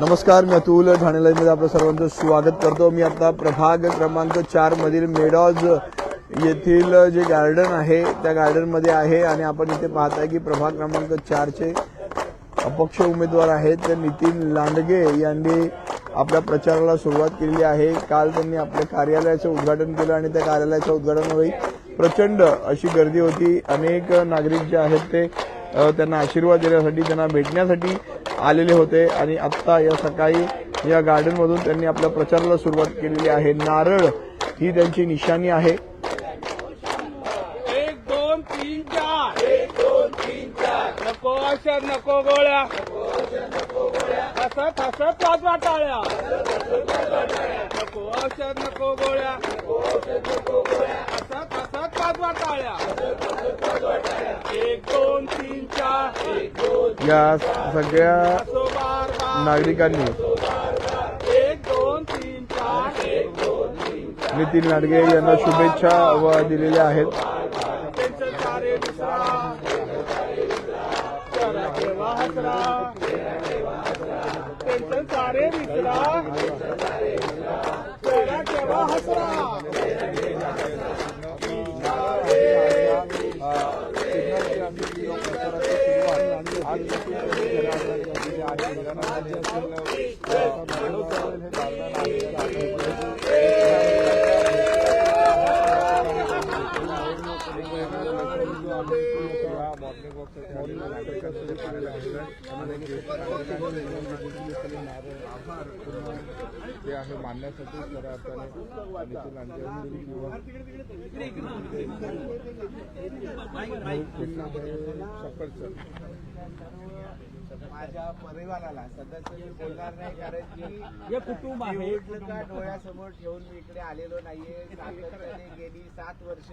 नमस्कार मी अतुल ठाणेला लाईव्हमध्ये आपलं सर्वांचं स्वागत करतो. मी आता प्रभाग क्रमांक चार मधील मेडॉज येथील जे गार्डन आहे त्या गार्डनमध्ये आहे आणि आपण इथे पाहताय की प्रभाग क्रमांक चारचे अपक्ष उमेदवार आहेत नितीन लांडगे यांनी आपल्या प्रचाराला सुरुवात केली आहे. काल त्यांनी आपल्या कार्यालयाचं उद्घाटन केलं आणि त्या कार्यालयाच्या उद्घाटनावेळी प्रचंड अशी गर्दी होती. अनेक नागरिक जे आहेत ते त्यांना आशीर्वाद देण्यासाठी त्यांना भेटण्यासाठी आलेले होते आणि आत्ता या सकाळी या गार्डनमधून त्यांनी आपल्या प्रचाराला सुरुवात केलेली आहे. नारळ ही त्यांची निशाणी आहे. एक दोन तीन चार. एक दोन तीन चार नको औषध नको गोळ्या. हसत हसत वाजवा टाळ्या नको औषध नको गोळ्या. हसत या सगळ्या नागरिकांनी नितीन लाडगे यांना शुभेच्छा दिलेल्या आहेत. ते आहे मानण्यासाठी खऱ्या अर्थाने लांडगे असतील किंवा माझ्या परिवाराला सदस्य मी बोलणार नाही कारण की हे कुटुंब आहे. डोळ्यासमोर ठेवून मी इकडे आलेलो नाहीये गेली सात वर्ष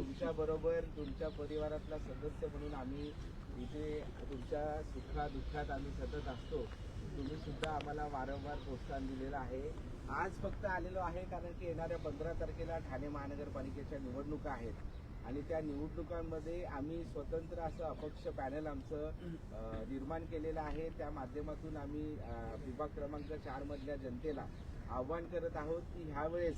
तुमच्या बरोबर तुमच्या परिवारातला सदस्य म्हणून आम्ही इथे तुमच्या सुखा दुःखात आम्ही सतत असतो. तुम्ही सुद्धा आम्हाला वारंवार प्रोत्साहन दिलेलं आहे. आज फक्त आलेलो आहे कारण की येणाऱ्या पंधरा तारखेला ठाणे महानगरपालिकेच्या निवडणुका आहेत. आणि त्या निवडणुकांमध्ये आम्ही स्वतंत्र असं अपक्ष पॅनल आमचं निर्माण केलेलं आहे. त्या माध्यमातून आम्ही विभाग क्रमांक चार मधल्या जनतेला आव्हान करत आहोत की ह्यावेळेस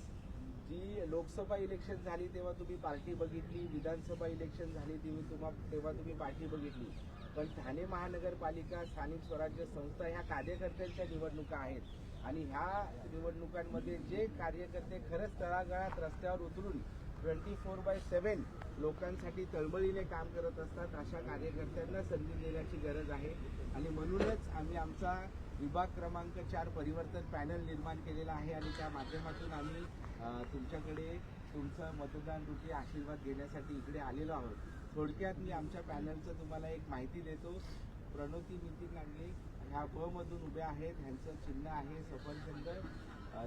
जी लोकसभा इलेक्शन झाली तेव्हा तुम्ही पार्टी बघितली विधानसभा इलेक्शन झाली तेव्हा तुम्हा तेव्हा तुम्ही पार्टी बघितली. पण ठाणे महानगरपालिका स्थानिक स्वराज्य संस्था ह्या कार्यकर्त्यांच्या निवडणुका आहेत. आणि ह्या निवडणुकांमध्ये जे कार्यकर्ते खरंच तळागाळात रस्त्यावर उतरून ट्वेंटी फोर बाय सेव्हन लोकांसाठी तळमळीने काम करत असतात अशा कार्यकर्त्यांना संधी देण्याची गरज आहे. आणि म्हणूनच आम्ही आमचा विभाग क्रमांक चार परिवर्तन पॅनल निर्माण केलेला आहे आणि त्या माध्यमातून आम्ही तुमच्याकडे तुमचं मतदान रुपी आशीर्वाद घेण्यासाठी इकडे आलेलो आहोत. थोडक्यात मी आमच्या पॅनलचं तुम्हाला एक माहिती देतो. प्रणोती नितीन लांडगे ह्या ब मधून उभ्या आहेत. ह्यांचं चिन्ह आहे सफरचंद.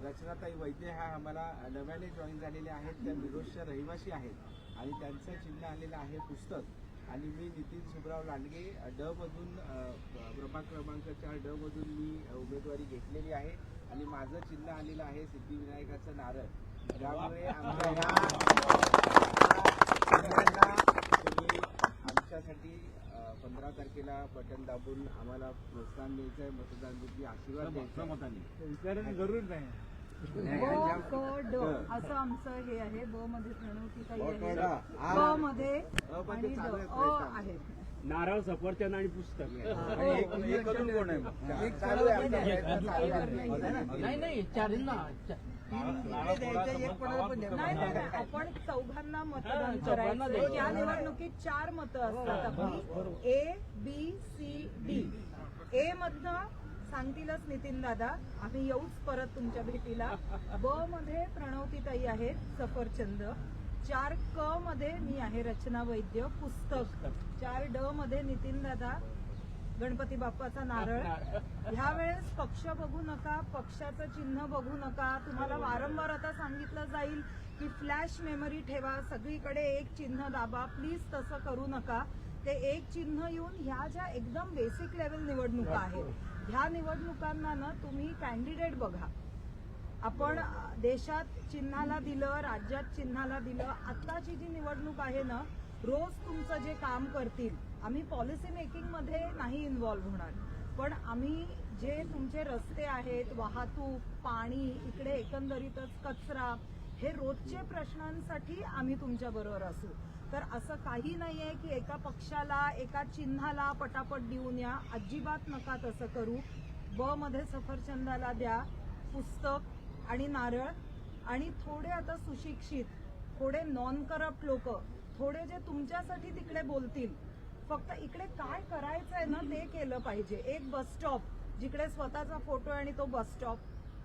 रचनाताई वैद्य ह्या आम्हाला नव्याने जॉईन झालेल्या आहेत. त्या मिरोजच्या रहिवासी आहेत. आणि त्यांचं चिन्ह आलेलं आहे पुस्तक. आणि मी नितीन सुबराव लांडगे अ, ड मधून अ, प्रभाग क्रमांक चार ड मधून मी उमेदवारी घेतलेली आहे आणि माझं चिन्ह आलेलं आहे सिद्धिविनायकाचं नारळ. त्यामुळे आमच्या ह्या चिन्हांना तुम्ही आमच्यासाठी पंधरा तारखेला बटन दाबून आम्हाला प्रोत्साहन द्यायचं आहे मतदान आशीर्वाद द्यायचा आहे. गरुड नाही. ब क ड असं आमचं हे आहे ब मध्ये आहे. ब आणि ड अ. आहे. नारळ सफरचंद आणि पुस्तक. आहे. नाही नाही चारींना. नाही नाही नाही, आपण चौघांना मतदान करायचं या निवडणुकीत चार मतं असतात. आपली A B C D A मधनं सांगतीलच नितीन दादा. आम्ही येऊच परत तुमच्या भेटीला. ब मध्ये प्रणवतीताई आहेत सफरचंद चार क मध्ये मी आहे रचना वैद्य पुस्तक. चार ड मध्ये नितीन दादा गणपती बाप्पाचा नारळ. ह्या वेळेस पक्ष बघू नका पक्षाचं चिन्ह बघू नका. तुम्हाला वारंवार आता सांगितलं जाईल की फ्लॅश मेमरी ठेवा. सगळीकडे एक चिन्ह दाबा. प्लीज तसं करू नका. ते एक चिन्ह येऊन ह्या ज्या एकदम बेसिक लेवल निवडणुका आहेत ह्या निवडणुकांना ना तुम्ही कॅन्डिडेट बघा. आपण देशात चिन्हाला दिलं राज्यात चिन्हाला दिलं आत्ताची जी निवडणूक आहे ना रोज तुमचं जे काम करतील आम्ही पॉलिसी मेकिंगमध्ये नाही इन्व्हॉल्व्ह होणार. पण आम्ही जे तुमचे रस्ते आहेत वाहतूक पाणी इकडे एकंदरीतच कचरा हे रोजचे प्रश्नांसाठी आम्ही तुमच्या बरोबर असू. तर असं काही नाहीये की एका पक्षाला एका चिन्हाला पटापट देऊन या. अजिबात नका तसं करू. ब मध्ये सफरचंदाला द्या पुस्तक आणि नारळ. आणि थोडे आता सुशिक्षित थोडे नॉन करप्ट लोक थोडे जे तुमच्यासाठी तिकडे बोलतील. फक्त इकडे काय करायचंय ना ते केलं पाहिजे. एक बस स्टॉप जिकडे स्वतःचा फोटो आणि तो बस स्टॉप.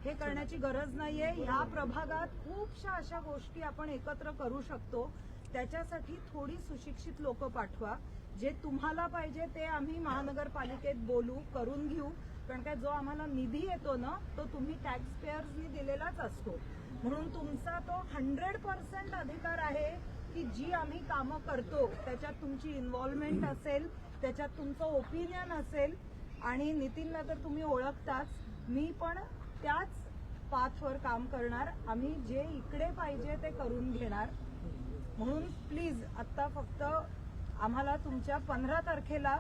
हे करण्याची गरज नाहीये. ह्या प्रभागात खूपशा अशा गोष्टी आपण एकत्र करू शकतो. त्याच्यासाठी थोडी सुशिक्षित लोक पाठवा. जे तुम्हाला पाहिजे ते आम्ही महानगरपालिकेत बोलू करून घेऊ. कारण काय जो आम्हाला निधी येतो ना तो तुम्ही टॅक्स पेयर्सनी दिलेलाच असतो. म्हणून तुमचा तो हंड्रेड पर्सेंट अधिकार आहे की जी आम्ही कामं करतो त्याच्यात तुमची इन्व्हॉल्वमेंट असेल त्याच्यात तुमचं ओपिनियन असेल. आणि नितीनला तर तुम्ही ओळखताच. मी पण त्याच पाथवर काम करणार. आम्ही जे इकडे पाहिजे ते करून घेणार. म्हणून प्लीज आता फक्त आम्हाला तुमच्या पंधरा तारखेला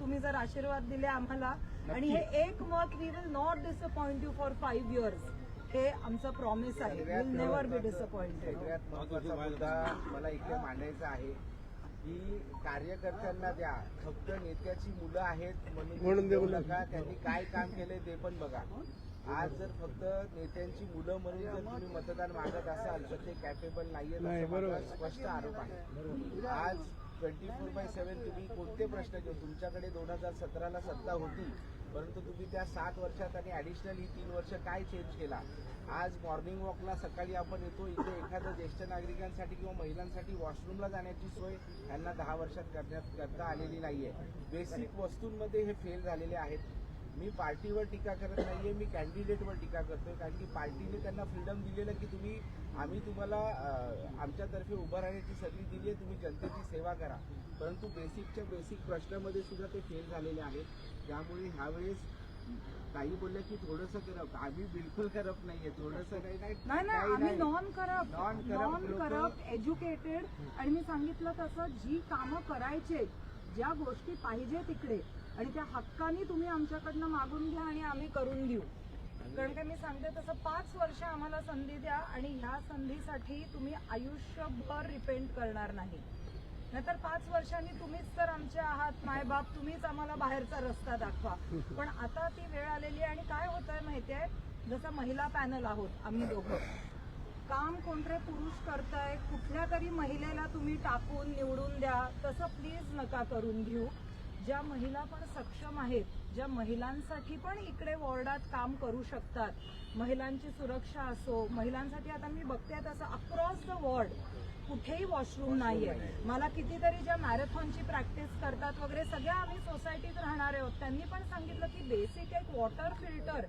तुम्ही जर आशीर्वाद दिले आम्हाला. आणि हे एक मत we will not disappoint you for five years हे आमचं प्रॉमिस आहे. विल नेव्हर बी डिसअपॉइंटेड सगळ्यात महत्त्वाचा मुद्दा मला इकडे मांडायचा आहे की कार्यकर्त्यांना द्या. फक्त नेत्याची मुलं आहेत म्हणून म्हणून देऊ देऊ नका. त्यांनी काय काम केलंय ते पण बघा. आज जर फक्त नेत्यांची मुलं म्हणून जर तुम्ही मतदान मागत असाल तर ते कॅपेबल नाहीये स्पष्ट आरोप आहे. आज ट्वेंटी फोर बाय सेव्हन तुम्ही कोणते प्रश्न घेऊन तुमच्याकडे दोन हजार सतराला सत्ता होती परंतु तुम्ही त्या सात वर्षात आणि ऍडिशनल ही तीन वर्ष काय चेंज केला? आज मॉर्निंग वॉकला सकाळी आपण येतो इथे एखाद्या ज्येष्ठ नागरिकांसाठी किंवा महिलांसाठी वॉशरूमला जाण्याची सोय यांना दहा वर्षात करण्यात करता आलेली नाहीये. बेसिक वस्तूंमध्ये हे फेल झालेले आहेत. मी पार्टीवर टीका करत नाहीये मी कॅन्डिडेटवर टीका करतोय कारण की पार्टीने त्यांना फ्रीडम दिलेलं की तुम्ही आम्ही तुम्हाला आमच्यातर्फे उभं राहण्याची संधी दिली आहे तुम्ही जनतेची सेवा करा. परंतु बेसिकच्या बेसिक प्रश्नामध्ये सुद्धा ते फेल झालेले आहेत. त्यामुळे ह्यावेळेस काही बोलले की थोडंसं करप. आम्ही बिलकुल करप नाहीये थोडंसं काही नाही आम्ही. Non Non-corrupt non corrupt educated आणि मी सांगितलं तसं जी कामं करायचे ज्या गोष्टी पाहिजे तिकडे आणि त्या हक्कानी तुम्ही आमच्याकडनं मागून घ्या आणि आम्ही करून देऊ. कारण काय मी सांगते तसं पाच वर्ष आम्हाला संधी द्या आणि ह्या संधीसाठी तुम्ही आयुष्यभर रिपेंट करणार नाही. नाहीतर पाच वर्षांनी तुम्हीच तर आमचे आहात मायबाप तुम्हीच आम्हाला बाहेरचा रस्ता दाखवा. पण आता ती वेळ आलेली आहे आणि काय होत आहे माहितीये? जसं महिला पॅनल आहोत आम्ही दोघं. काम कोणते पुरुष करताय कुठल्या तरी महिलेला तुम्ही टाकून निवडून द्या. तसं प्लीज नका करून घेऊ. ज्या महिला पण सक्षम आहेत ज्या महिलांसाठी पण इकडे वॉर्डात काम करू शकतात. महिलांची सुरक्षा असो महिलांसाठी आता मी बघते तसं अक्रॉस द वॉर्ड कुठेही वॉशरूम नाहीये. मला कितीतरी ज्या मॅरेथॉनची प्रॅक्टिस करतात वगैरे सगळ्या आम्ही सोसायटीत राहणारे आहोत. त्यांनी पण सांगितलं की बेसिक एक वॉटर फिल्टर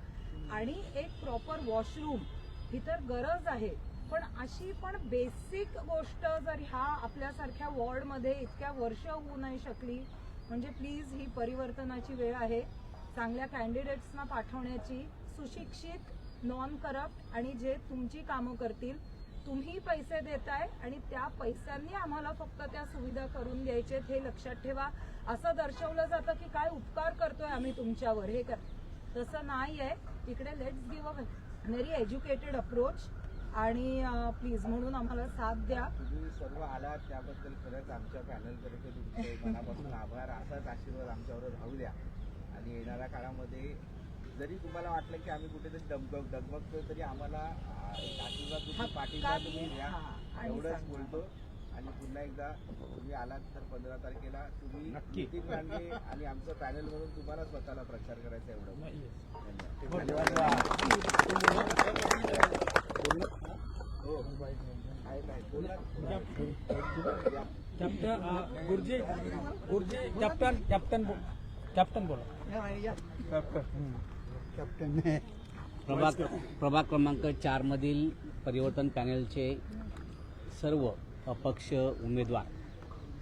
आणि एक प्रॉपर वॉशरूम ही तर गरज आहे. पण अशी पण बेसिक गोष्ट जर ह्या आपल्यासारख्या वॉर्डमध्ये इतक्या वर्ष होऊ नाही शकली म्हणजे प्लीज ही परिवर्तनाची वेळ आहे. चांगल्या कॅन्डिडेट्सना पाठवण्याची सुशिक्षित नॉन करप्ट आणि जे तुमची कामं करतील तुम्ही पैसे देताय आणि त्या पैशांनी आम्हाला फक्त त्या सुविधा करून द्यायचे हे लक्षात ठेवा. असं दर्शवलं जातं की काय उपकार करतोय आम्ही तुमच्यावर. हे कर. तसं नाही आहे इकडे let's give a very educated approach आणि प्लीज म्हणून आम्हाला साथ द्या. तुम्ही सर्व आलात त्याबद्दल खरंच आमच्या पॅनलतर्फे तुमचे मनापासून आभार. असाच आशीर्वाद आमच्यावर राहू द्या. आणि येणाऱ्या काळामध्ये जरी तुम्हाला वाटलं की आम्ही कुठेतरी डगमग डगमगतोय तरी आम्हाला आशीर्वाद तुम्ही पाठिंबा तुम्ही द्या. एवढंच. बोलतो. आणि पुन्हा एकदा तुम्ही आलात तर पंधरा तारखेला तुम्ही नक्की. आणि आमचं पॅनल म्हणून तुम्हाला स्वतःला प्रचार करायचा एवढं. बोला कॅप्टन गुरुजी गुरुजी कॅप्टन कॅप्टन कॅप्टन बोला. प्रभाग प्रभाग क्रमांक चारमधील परिवर्तन पॅनलचे सर्व अपक्ष उमेदवार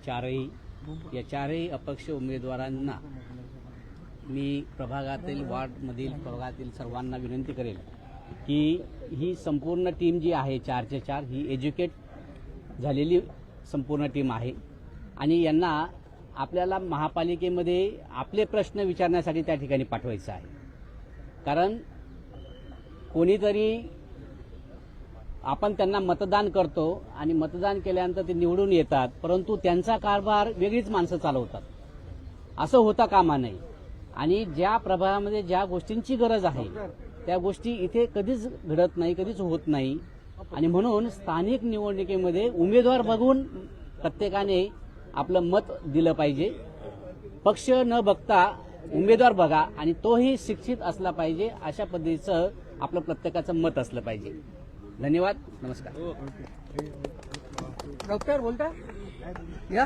चारही या चारही अपक्ष उमेदवारांना मी प्रभागातील वार्डमधील प्रभागातील सर्वांना विनंती करेल. की ही संपूर्ण टीम जी आहे चारचे चार ही एज्युकेट झालेली संपूर्ण टीम आहे. आणि यांना आपल्याला महापालिकेमध्ये आपले प्रश्न विचारण्यासाठी त्या ठिकाणी पाठवायचं आहे. कारण कोणीतरी आपण त्यांना मतदान करतो आणि मतदान केल्यानंतर ते निवडून येतात परंतु त्यांचा कारभार वेगळीच माणसं चालवतात. असं होता कामा नये. आणि ज्या प्रभागामध्ये ज्या गोष्टींची गरज आहे त्या गोष्टी इथे कधीच घडत नाही कधीच होत नाही. आणि म्हणून स्थानिक निवडणुकीमध्ये उमेदवार बघून प्रत्येकाने आपलं मत दिलं पाहिजे. पक्ष न बघता उमेदवार बघा आणि तोही शिक्षित असला पाहिजे अशा पद्धतीचं आपलं प्रत्येकाचं मत असलं पाहिजे. धन्यवाद. नमस्कार. डॉक्टर बोलता? या.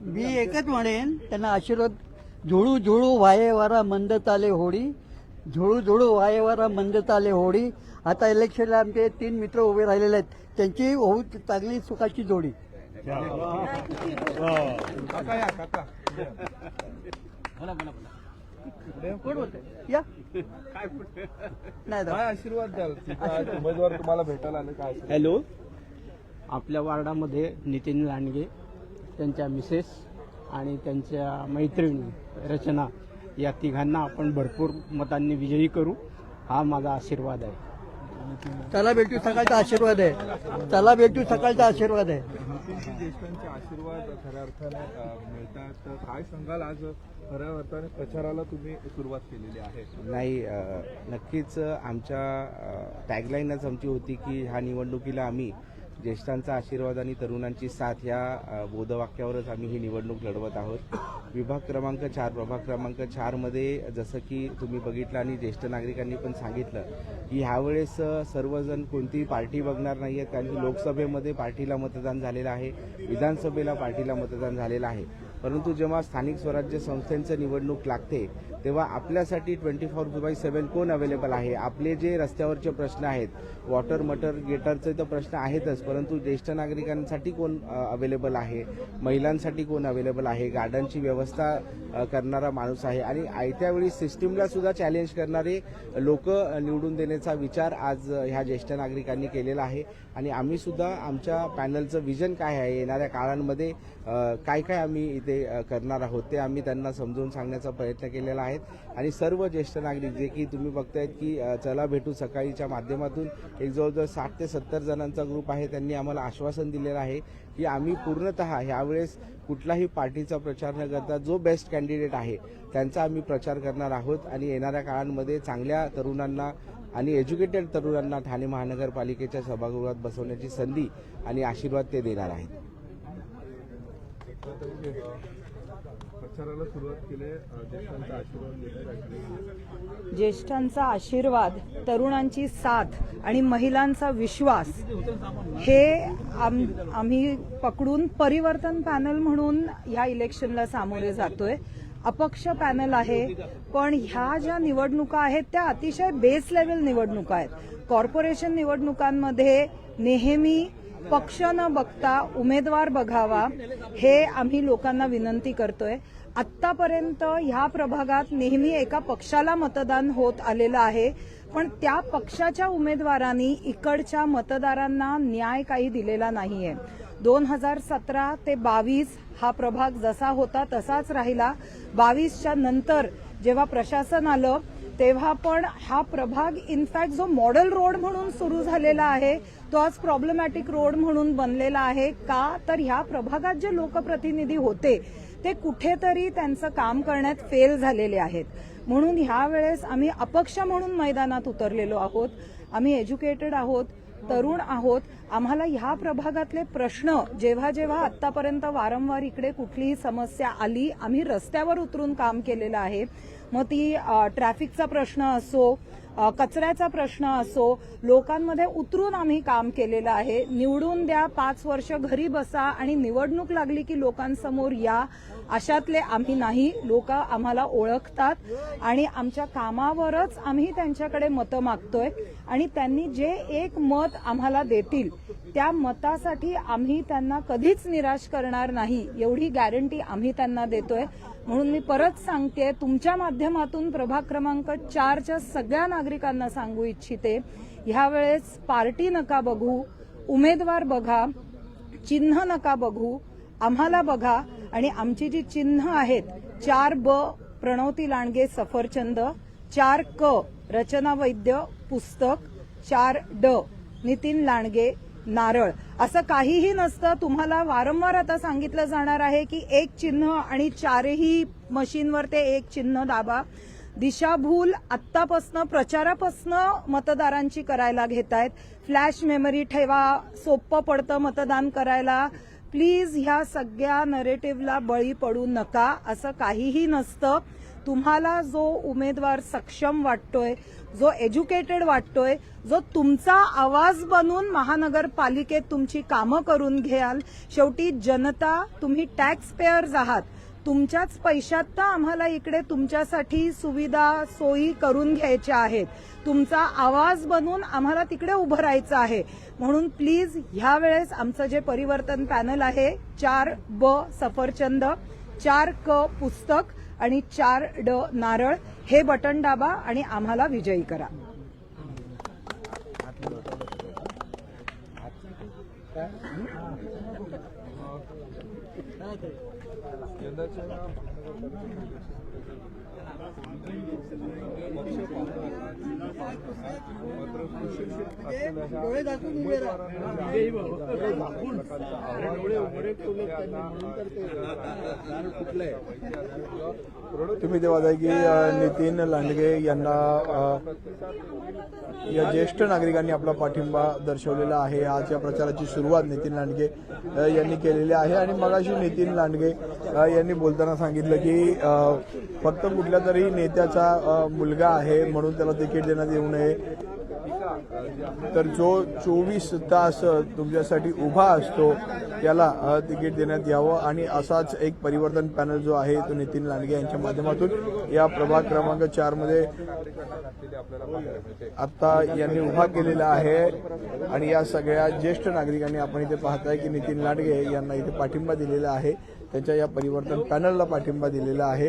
मी एकच म्हणेन त्यांना आशीर्वाद. झोळू झोळू वायेवारा मंद चाले होडी. झोळू झोळू वायेवारा मंद चाले होडी. आता इलेक्शनला आमचे तीन मित्र उभे राहिलेले आहेत. त्यांची होऊ चांगली सुखाची जोडी. काका या काका. बोला बोला बोला. कोण या. काय आशीर्वाद द्याल? उमेदवार तुम्हाला भेटायला आले काय आशीर्वाद? हॅलो? आपल्या वार्डामध्ये नितीन लांडगे त्यांच्या मिसेस आणि त्यांच्या मैत्रिणी रचना या तिघांना आपण भरपूर मतांनी विजयी करू. हा माझा आशीर्वाद आहे. चला भेटू सकाळचा आशीर्वाद आहे. चला भेटू सकाळचा आशीर्वाद आहे. आशीर्वाद खऱ्या अर्थाने मिळतात. तर काय सांगाल आज? खऱ्या अर्थाने प्रचाराला तुम्ही सुरुवात केलेली आहे. नाही नक्कीच आमच्या टॅगलाईनच आमची होती की ह्या निवडणुकीला आम्ही ज्येष्ठांचा आशीर्वाद आणि तरुणांची साथ या बोधवाक्यावरच आम्ही ही निवडणूक लढवत आहोत. विभाग क्रमांक चार प्रभाग क्रमांक चारमध्ये जसं की तुम्ही बघितलं आणि ज्येष्ठ नागरिकांनी पण सांगितलं की ह्यावेळेस सर्वजण कोणतीही पार्टी बघणार नाही आहेत कारण की लोकसभेमध्ये पार्टीला मतदान झालेलं आहे विधानसभेला पार्टीला मतदान झालेलं आहे. परंतु जेव्हा स्थानिक स्वराज्य संस्थांचं निवडणूक लागते तेव्हा आपल्यासाठी ट्वेंटी फोर बाय सेवन कोण अवेलेबल आहे? आपले जे रस्त्यावरचे प्रश्न आहेत वॉटर मटर गेटरचे तर प्रश्न आहेतच परंतु ज्येष्ठ नागरिकांसाठी कोण अवेलेबल आहे? महिलांसाठी कोण अवेलेबल आहे? गार्डनची व्यवस्था करणारा माणूस आहे. आणि आयत्या वेळी सिस्टीमला सुद्धा चॅलेंज करणारे लोक निवडून देण्याचा विचार आज ह्या ज्येष्ठ नागरिकांनी केलेला आहे. आणि आम्ही सुद्धा आमच्या पॅनलचं विजन काय आहे? येणाऱ्या काळांमध्ये काय काय आम्ही इथे करणार आहोत? ते आम्ही त्यांना समजून सांगण्याचा प्रयत्न केलेला आहे. आणि सर्व ज्येष्ठ नागरिक जे की तुम्ही बघतायत की चला भेटू सकाळीच्या माध्यमातून. एक जवळजवळ साठ ते सत्तर जणांचा ग्रुप आहे. त्यांनी आम्हाला आश्वासन दिलेलं आहे की आम्ही पूर्णतः ह्यावेळेस कुठलाही पार्टीचा प्रचार न करता जो बेस्ट कॅन्डिडेट आहे त्यांचा आम्ही प्रचार करणार आहोत आणि येणाऱ्या काळांमध्ये चांगल्या तरुणांना आणि एज्युकेटेड तरुणांना ठाणे महानगरपालिकेच्या सभागृहात बसवण्याची संधी आणि आशीर्वाद ते देणार आहेत. प्रचाराला सुरुवात केली ज्येष्ठांचा आशीर्वाद ज्येष्ठांचा आशीर्वाद तरुणांची साथ आणि महिलांचा विश्वास हे आम आम्ही पकडून परिवर्तन पॅनल म्हणून ह्या इलेक्शनला सामोरे जातोय. अपक्ष पॅनल आहे पण ह्या ज्या निवडणुका आहेत त्या अतिशय बेस लेवल निवडणुका आहेत. कॉर्पोरेशन निवडणुकांमध्ये नेहमी पक्ष न बघता उमेदवार बघावा हे आम्ही लोकांना विनंती करतोय. आत्तापर्यंत ह्या प्रभागात नेहमी एका पक्षाला मतदान होत आलेलं आहे. पण त्या पक्षाच्या उमेदवारांनी इकडच्या मतदारांना न्याय काही दिलेला नाहीये. दोन हजार सतरा ते बावीस हा प्रभाग जसा होता तसाच राहिला. बावीसच्या नंतर जेव्हा प्रशासन आलं तेव्हा पण हा प्रभाग इनफॅक्ट जो मॉडेल रोड म्हणून सुरू झालेला आहे तो आज प्रॉब्लेमॅटिक रोड म्हणून बनलेला आहे. का? तर ह्या प्रभागात जे लोकप्रतिनिधी होते ते कुठेतरी त्यांचं काम करण्यात फेल झालेले आहेत. म्हणून ह्या वेळेस आम्ही अपक्ष म्हणून मैदानात उतरलेलो आहोत. आम्ही एज्युकेटेड आहोत तरुण आहोत. आम्हाला ह्या प्रभागातले प्रश्न जेव्हा जेव्हा आतापर्यंत वारंवार इकडे कुठलीही समस्या आली आम्ही रस्त्यावर उतरून काम केलेलं आहे. मग ती ट्रॅफिकचा प्रश्न असो कचऱ्याचा प्रश्न असो लोकांमध्ये उतरून आम्ही काम केलेलं आहे. निवडून द्या पाच वर्ष घरी बसा आणि निवडणूक लागली की लोकांसमोर या अशातले आम्ही नाही. लोक आम्हाला ओळखतात आणि आमच्या कामावरच आम्ही त्यांच्याकडे मतं मागतोय आणि त्यांनी जे एक मत आम्हाला देतील त्या मतासाठी आम्ही त्यांना कधीच निराश करणार नाही. एवढी गॅरंटी आम्ही त्यांना देतोय. म्हणून मी परत सांगते तुमच्या माध्यमातून प्रभाग क्रमांक चारच्या सगळ्या नागरिकांना सांगू इच्छिते ह्यावेळेस पार्टी नका बघू उमेदवार बघा चिन्ह नका बघू आम्हाला बघा आणि आमची जी चिन्ह आहेत चार ब प्रणवती लांडगे सफरचंद चार क रचना वैद्य पुस्तक चार ड नितीन लांडगे नारळ. असं काहीही नसतं तुम्हाला वारंवार आता सांगितलं जाणार आहे की एक चिन्ह आणि चारही मशीनवर ते एक चिन्ह दाबा. दिशाभूल आत्तापासनं प्रचारापासनं मतदारांची करायला घेत आहेत फ्लॅश मेमरी ठेवा सोपं पडतं मतदान करायला. प्लीज ह्या सगळ्या नरेटिव्हला बळी पडू नका असं काहीही नसतं. तुम्हाला जो उमेदवार सक्षम वाटतोय जो एज्युकेटेड वाटतोय जो तुमचा आवाज बनून महानगरपालिकेत तुमची कामं करून घ्याल शेवटी जनता तुम्ही टॅक्स पेयर्स आहात. तुमच्याच पैशात तर आम्हाला इकडे तुमच्यासाठी सुविधा सोयी करून घ्यायच्या आहेत. तुमचा आवाज बनून आम्हाला तिकडे उभं राहायचं आहे. म्हणून प्लीज ह्या वेळेस आमचं जे परिवर्तन पॅनल आहे चार ब सफरचंद चार क पुस्तक आणि चार ड नारळ हे बटन दाबा आणि आम्हाला विजयी करा. मात्र सुशिक्षित असलेल्या तुम्ही ते जाय की नितीन लांडगे यांना या ज्येष्ठ नागरिकांनी आपला पाठिंबा दर्शवलेला आहे. आज या प्रचाराची सुरुवात नितीन लांडगे यांनी केलेली आहे. आणि मगाशी नितीन लांडगे यांनी बोलताना सांगितलं की फक्त कुठल्या तरी नेत्याचा मुलगा आहे म्हणून त्याला तिकीट देण्यात येऊ नये. तर जो चोवीस तास तुमच्यासाठी उभा असतो त्याला तिकीट देण्यात यावं. आणि असाच एक परिवर्तन पॅनल जो आहे तो नितीन लांडगे यांच्या माध्यमातून या प्रभाग क्रमांक चारमध्ये आता यांनी उभा केलेला आहे. आणि या सगळ्या ज्येष्ठ नागरिकांनी आपण इथे पाहताय की नितीन लांडगे यांना इथे पाठिंबा दिलेला आहे. त्यांच्या या परिवर्तन पॅनलला पाठिंबा दिलेला आहे.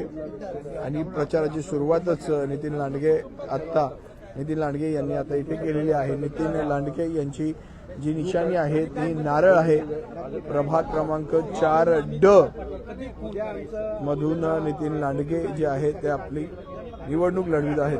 आणि प्रचाराची सुरुवातच नितीन लांडगे आत्ता नितीन लांडगे यांनी आता इथे केलेली आहे. नितीन लांडगे यांची जी निशाणी आहे ती नारळ आहे. प्रभाग क्रमांक चार ड मधून नितीन लांडगे जे आहे ते आपली निवडणूक लढवीत आहेत.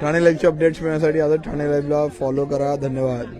ठाणे लाईव्हचे अपडेट्स मिळण्यासाठी आता ठाणे लाईव्हला फॉलो करा. धन्यवाद.